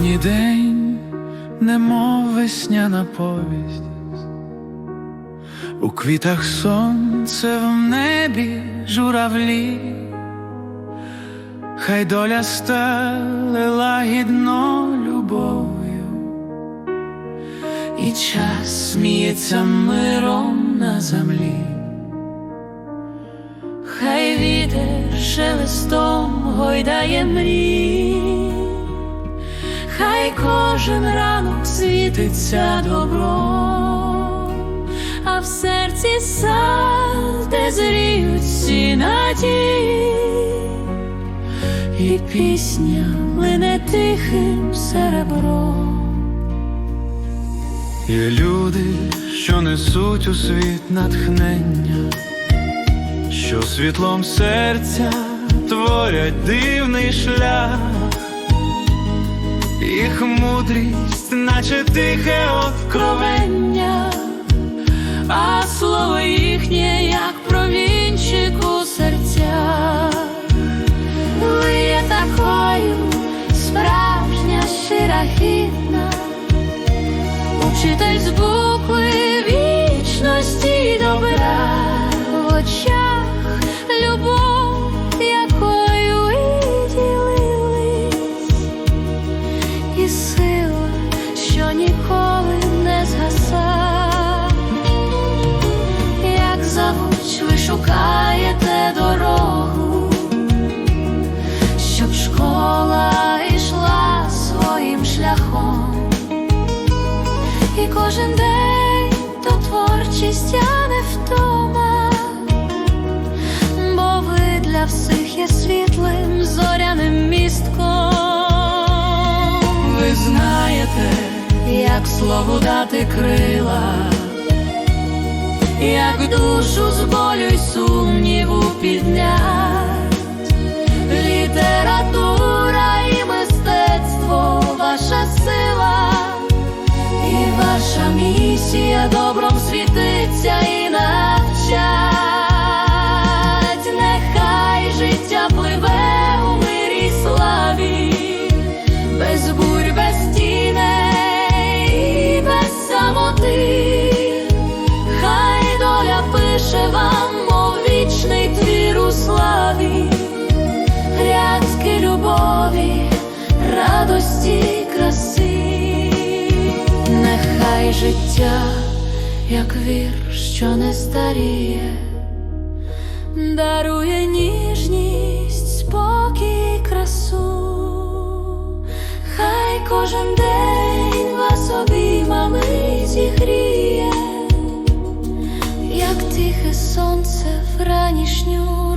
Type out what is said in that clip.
літній день, немов весняна повість, у квітах сонце в небі журавлі, хай доля стали лагідно любов'ю, і час сміється миром на землі. Хай вітер шелестом гойдає мрій, хай кожен ранок світиться добро, а в серці сад, де зріють всі надії, і пісня лине тихим серебром. Є люди, що несуть у світ натхнення, що світлом серця творять дивний шлях, мудрість, наче тихе откровення, а слово їхнє, як провінчик у серця, ви є такою справжня щира хідна, учитель з і кожен день то творчість, а не втома, бо ви для всіх є світлим зоряним містком. ви знаєте, Як слову дати крила, як душу з болю й сумніву піднять, радості краси, нехай життя, як вір, що не старіє, дарує ніжність, спокій, красу. Хай кожен день вас обіймами зігріє, як тихе сонце в ранішню